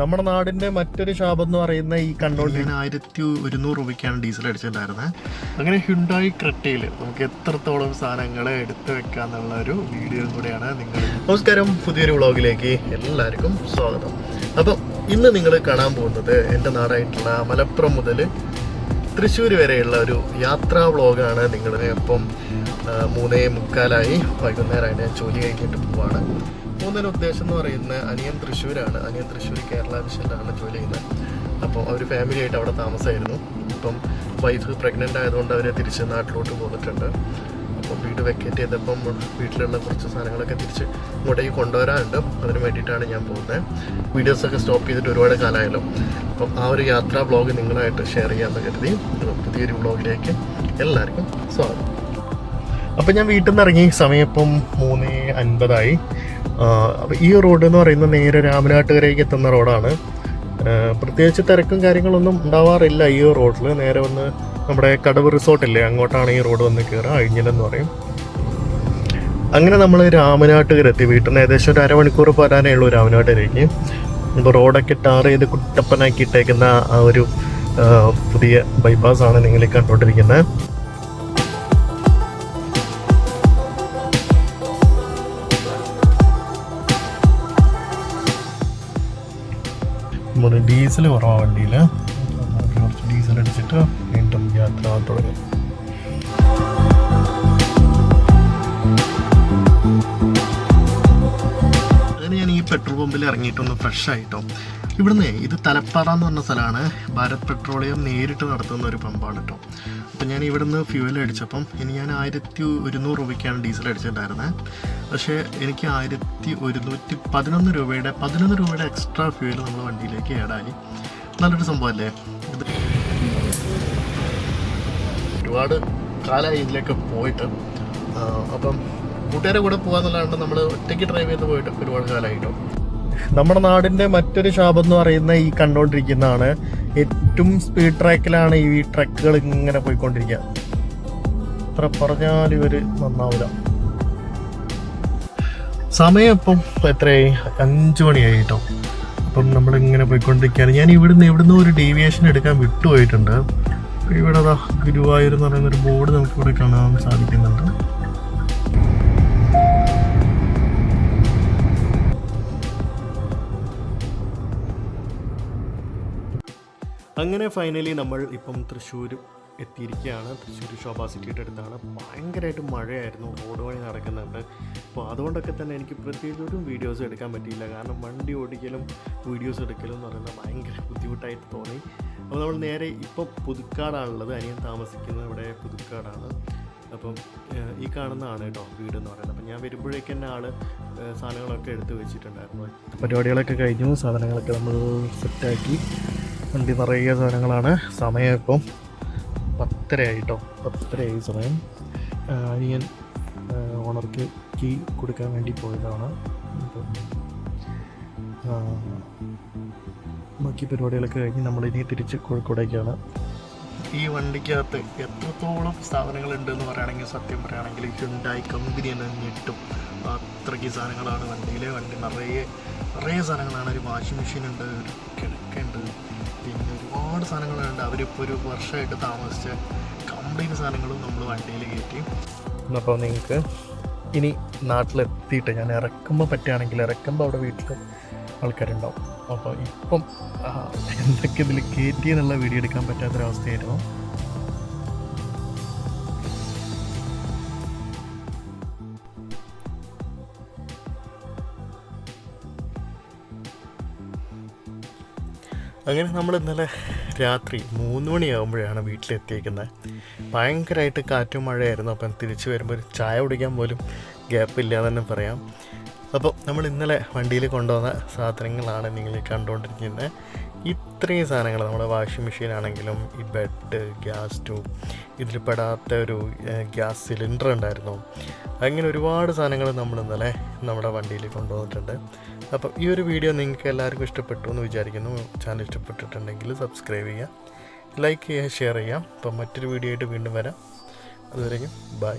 നമ്മുടെ നാടിന്റെ മറ്റൊരു ശാപം എന്ന് പറയുന്ന ഈ ഞാൻ ആയിരത്തി ഒരുന്നൂറ് രൂപയ്ക്കാണ് ഡീസൽ അടിച്ചിട്ടുണ്ടായിരുന്നത് അങ്ങനെ ഹിണ്ടായി ക്രട്ടയിൽ നമുക്ക് എത്രത്തോളം സാധനങ്ങൾ എടുത്തു വെക്കാന്നുള്ള ഒരു വീഡിയോ കൂടെയാണ് നിങ്ങൾ നമസ്കാരം പുതിയൊരു വ്ളോഗിലേക്ക് എല്ലാവർക്കും സ്വാഗതം. അപ്പം ഇന്ന് നിങ്ങൾ കാണാൻ പോകുന്നത് എന്റെ നാടായിട്ടുള്ള മലപ്പുറം മുതൽ തൃശ്ശൂർ വരെയുള്ള ഒരു യാത്രാ വ്ളോഗാണ് നിങ്ങൾ ഇപ്പം ആ, മൂന്നേ മുക്കാലായി വൈകുന്നേരമായിട്ട് ഞാൻ ജോലി കഴിഞ്ഞിട്ട് പോവാണ്. മൂന്നിന് ഉദ്ദേശം എന്ന് പറയുന്നത് അനിയൻ തൃശ്ശൂരാണ്. അനിയൻ തൃശ്ശൂർ കേരള മിഷനിലാണ് ജോലി ചെയ്യുന്നത്. അപ്പോൾ അവർ ഫാമിലി ആയിട്ട് അവിടെ താമസമായിരുന്നു. ഇപ്പം വൈഫ് പ്രഗ്നന്റ് ആയതുകൊണ്ട് അവർ തിരിച്ച് നാട്ടിലോട്ട് പോന്നിട്ടുണ്ട്. അപ്പോൾ വീട് വെക്കേറ്റ് ചെയ്തപ്പം വീട്ടിലുള്ള കുറച്ച് സാധനങ്ങളൊക്കെ തിരിച്ച് ഇങ്ങോട്ടേക്ക് കൊണ്ടുവരാനുണ്ട്. അതിന് വേണ്ടിയിട്ടാണ് ഞാൻ പോകുന്നത്. വീഡിയോസൊക്കെ സ്റ്റോപ്പ് ചെയ്തിട്ട് ഒരുപാട് കാലമായല്ലോ. അപ്പം ആ ഒരു യാത്രാ ബ്ലോഗ് നിങ്ങളായിട്ട് ഷെയർ ചെയ്യാമെന്ന് കരുതി. പുതിയൊരു ബ്ലോഗിലേക്ക് എല്ലാവർക്കും സ്വാഗതം. അപ്പം ഞാൻ വീട്ടിൽ നിന്ന് ഇറങ്ങി. സമയം ഇപ്പം മൂന്ന് അൻപതായി. ഈ റോഡ് എന്ന് പറയുന്നത് നേരെ രാമനാട്ടുകരയ്ക്ക് എത്തുന്ന റോഡാണ്. പ്രത്യേകിച്ച് തിരക്കും കാര്യങ്ങളൊന്നും ഉണ്ടാവാറില്ല ഈ റോഡിൽ. നേരെ വന്ന് നമ്മുടെ കടവ് റിസോർട്ടില്ലേ അങ്ങോട്ടാണ് ഈ റോഡ് വന്ന് കയറുക അഴിഞ്ഞിലെന്ന് പറയും. അങ്ങനെ നമ്മൾ രാമനാട്ടുകര എത്തി. വീട്ടിൽ നിന്ന് ഏകദേശം ഒരു അരമണിക്കൂർ പോരാനേ ഉള്ളൂ രാമനാട്ടുകരയ്ക്ക്. ഇപ്പോൾ റോഡൊക്കെ ടാർ ചെയ്ത് കുട്ടപ്പനാക്കി ഇട്ടേക്കുന്ന ആ ഒരു പുതിയ ബൈപ്പാസ് ആണ് നിങ്ങൾ കണ്ടുകൊണ്ടിരിക്കുന്നത് നമ്മുടെ ഡീസൽ കുറവാണ് വണ്ടിയിൽ കുറച്ച് ഡീസൽ അടിച്ചിട്ട് വീണ്ടും യാത്ര തുടങ്ങും. അങ്ങനെ ഞാൻ ഈ പെട്രോൾ പമ്പിൽ ഇറങ്ങിയിട്ടൊന്ന് ഫ്രഷ് ആയിട്ടോ. ഇവിടുന്ന് ഇത് തലപ്പാറ എന്ന് പറഞ്ഞ സ്ഥലമാണ്. ഭാരത് പെട്രോളിയം നേരിട്ട് നടത്തുന്ന ഒരു പമ്പാണ് കേട്ടോ അപ്പം ഞാൻ ഇവിടുന്ന് ഫ്യൂവൽ അടിച്ചപ്പം ഇനി ഞാൻ ആയിരത്തി ഒരുന്നൂറ് രൂപയ്ക്കാണ് ഡീസൽ അടിച്ചിട്ടുണ്ടായിരുന്നത് പക്ഷേ എനിക്ക് ആയിരത്തി ഒരുന്നൂറ്റി പതിനൊന്ന് രൂപയുടെ പതിനൊന്ന് രൂപയുടെ എക്സ്ട്രാ ഫ്യൂവൽ നമ്മൾ വണ്ടിയിലേക്ക് ഏടായി നല്ലൊരു സംഭവമല്ലേ ഇത് ഒരുപാട് കാലമായി ഇതിലേക്ക് പോയിട്ട്. അപ്പം കൂട്ടുകാരെ കൂടെ പോകാന്നുള്ളതാണ് നമ്മൾ ഒറ്റയ്ക്ക് ഡ്രൈവ് ചെയ്ത് പോയിട്ട് ഒരുപാട് കാലമായിട്ടോ നമ്മുടെ നാടിന്റെ മറ്റൊരു ശാപം എന്ന് പറയുന്ന ഈ കണ്ടുകൊണ്ടിരിക്കുന്നതാണ് ഏറ്റവും സ്പീഡ് ട്രാക്കിലാണ് ഈ ട്രക്കുകൾ ഇങ്ങനെ പോയിക്കൊണ്ടിരിക്കുക. എത്ര പറഞ്ഞാലും ഇവർ നന്നാവില്ല സമയം ഇപ്പം എത്രയായി? അഞ്ചു മണിയായി കേട്ടോ അപ്പം നമ്മളിങ്ങനെ പോയിക്കൊണ്ടിരിക്കുകയാണ്. ഞാൻ ഇവിടുന്ന് ഇവിടുന്ന് ഒരു ഡീവിയേഷൻ എടുക്കാൻ വിട്ടുപോയിട്ടുണ്ട്. ഇവിടെ ദാ ഗുരുവായൂർ എന്ന് പറയുന്ന ഒരു ബോർഡ് നമുക്കിവിടെ കാണാൻ സാധിക്കുന്നുണ്ട്. അങ്ങനെ ഫൈനലി നമ്മൾ ഇപ്പം തൃശ്ശൂർ എത്തിയിരിക്കുകയാണ്. തൃശ്ശൂർ ശോഭാ സിറ്റിയുടെ അടുത്താണ്. ഭയങ്കരമായിട്ട് മഴയായിരുന്നു. റോഡ് പണി നടക്കുന്നുണ്ട്. അപ്പോൾ അതുകൊണ്ടൊക്കെ തന്നെ എനിക്ക് പ്രത്യേകിച്ച് ഒരു വീഡിയോസ് എടുക്കാൻ പറ്റിയില്ല. കാരണം വണ്ടി ഓടിക്കലും വീഡിയോസ് എടുക്കലും എന്ന് പറയുന്നത് ഭയങ്കര ബുദ്ധിമുട്ടായിട്ട് തോന്നി. അപ്പോൾ നമ്മൾ നേരെ ഇപ്പോൾ പുതുക്കാടാണുള്ളത്. അനിയൻ താമസിക്കുന്നത് ഇവിടെ പുതുക്കാടാണ്. അപ്പം ഈ കാണുന്നതാണ് കേട്ടോ വീട് എന്ന് പറയുന്നത്. അപ്പം ഞാൻ വരുമ്പോഴേക്ക് തന്നെ ആൾ സാധനങ്ങളൊക്കെ എടുത്ത് വെച്ചിട്ടുണ്ടായിരുന്നു. പരിപാടികളൊക്കെ കഴിഞ്ഞു. സാധനങ്ങളൊക്കെ നമ്മൾ സെറ്റാക്കി വണ്ടി നിറയെ സാധനങ്ങളാണ്. സമയം ഇപ്പം പത്തരയായിട്ടോ. പത്തരയായി സമയം. അനിയൻ ഓണർക്ക് കീ കൊടുക്കാൻ വേണ്ടി പോയതാണ്. ബാക്കി പരിപാടികളൊക്കെ കഴിഞ്ഞ് നമ്മളിനി തിരിച്ച് കോഴിക്കോടേക്കാണ്. ഈ വണ്ടിക്കകത്ത് എത്രത്തോളം സാധനങ്ങളുണ്ട് എന്ന് പറയുകയാണെങ്കിൽ സത്യം പറയുകയാണെങ്കിൽ ഹ്യുണ്ടായി കമ്പനി തന്നെ ഞെട്ടും. അത്രയ്ക്ക് സാധനങ്ങളാണ് വണ്ടിയിലെ. വണ്ടി നിറയെ നിറയെ സാധനങ്ങളാണ്. ഒരു വാഷിംഗ് മെഷീൻ ഉണ്ട് ഒരു കിടക്കുണ്ട് പിന്നെ ഒരുപാട് സാധനങ്ങളുണ്ട് അവരിപ്പോൾ ഒരു വർഷമായിട്ട് താമസിച്ച കംപ്ലീറ്റ് സാധനങ്ങളും നമ്മൾ വണ്ടിയിൽ കയറ്റി. അപ്പോൾ നിങ്ങൾക്ക് ഇനി നാട്ടിലെത്തിയിട്ട് ഞാൻ ഇറക്കുമ്പോൾ പറ്റുകയാണെങ്കിൽ ഇറക്കുമ്പോൾ അവിടെ വീട്ടിൽ ആൾക്കാരുണ്ടാവും. അപ്പോൾ ഇപ്പം എന്തൊക്കെ ഇതിൽ കയറ്റി എന്നുള്ള വീഡിയോ എടുക്കാൻ പറ്റാത്തൊരവസ്ഥയായിരുന്നു. അങ്ങനെ നമ്മൾ ഇന്നലെ രാത്രി മൂന്ന് മണിയാകുമ്പോഴാണ് വീട്ടിലെത്തിയിരിക്കുന്നത് ഭയങ്കരമായിട്ട് കാറ്റും മഴയായിരുന്നു. അപ്പം തിരിച്ചു വരുമ്പോൾ ഒരു ചായ കുടിക്കാൻ പോലും ഗ്യാപ്പില്ല എന്ന് തന്നെ പറയാം. അപ്പോൾ നമ്മൾ ഇന്നലെ വണ്ടിയിൽ കൊണ്ടുവന്ന സാധനങ്ങളാണ് നിങ്ങൾ കണ്ടുകൊണ്ടിരിക്കുന്നത്. ഇത്രയും സാധനങ്ങൾ നമ്മുടെ വാഷിംഗ് മെഷീൻ ആണെങ്കിലും ഈ ബെഡ് ഗ്യാസ് സ്റ്റവ് ഇതിൽ പെടാത്ത ഒരു ഗ്യാസ് സിലിണ്ടർ ഉണ്ടായിരുന്നു. അങ്ങനെ ഒരുപാട് സാധനങ്ങൾ നമ്മൾ ഇന്നലെ നമ്മുടെ വണ്ടിയിൽ കൊണ്ടുവന്നിട്ടുണ്ട്. അപ്പം ഈ ഒരു വീഡിയോ നിങ്ങൾക്ക് എല്ലാവർക്കും ഇഷ്ടപ്പെട്ടു എന്ന് വിചാരിക്കുന്നു. ചാനൽ ഇഷ്ടപ്പെട്ടിട്ടുണ്ടെങ്കിൽ സബ്സ്ക്രൈബ് ചെയ്യുക ലൈക്ക് ചെയ്യുക ഷെയർ ചെയ്യാം അപ്പം മറ്റൊരു വീഡിയോ ആയിട്ട് വീണ്ടും വരാം. അതുവരെയും ബൈ